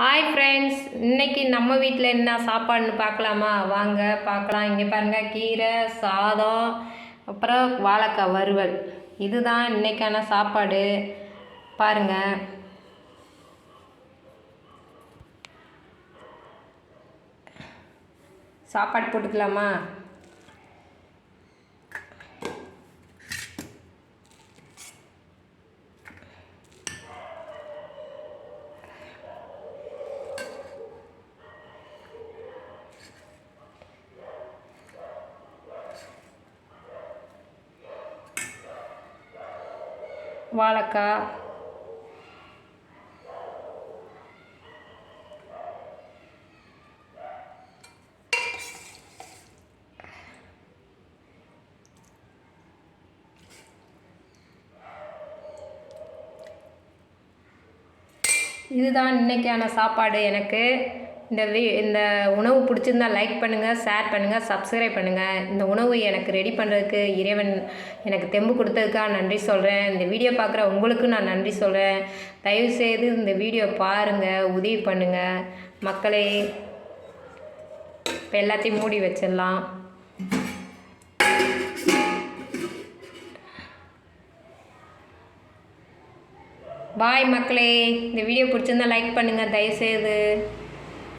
Hi friends இன்னைக்கு நம்ம வீட்டில் என்ன சாப்பாடுன்னு பார்க்கலாமா? வாங்க பார்க்கலாம். இங்கே பாருங்கள் கீரை சாதம் அப்புறம் வாழைக்காய் வறுவல். இதுதான் இன்னைக்கான சாப்பாடு. பாருங்கள் சாப்பாடு போட்டுக்கலாமா? வாழைக்காய். இதுதான் இன்னைக்கான சாப்பாடு எனக்கு. இந்த வீ இந்த உணவு பிடிச்சிருந்தா லைக் பண்ணுங்கள் ஷேர் பண்ணுங்கள் சப்ஸ்கிரைப் பண்ணுங்கள் இந்த உணவு எனக்கு ரெடி பண்ணுறதுக்கு இறைவன் எனக்கு தெம்பு கொடுத்ததுக்காக நன்றி சொல்கிறேன் இந்த வீடியோ பார்க்குற உங்களுக்கு நான் நன்றி சொல்கிறேன் தயவுசெய்து இந்த வீடியோ பாருங்கள் உதவி பண்ணுங்கள் மக்களே இப்போ எல்லாத்தையும் மூடி வச்சிடலாம். பாய் மக்களே. இந்த வீடியோ பிடிச்சிருந்தா லைக் பண்ணுங்கள் தயவுசெய்து.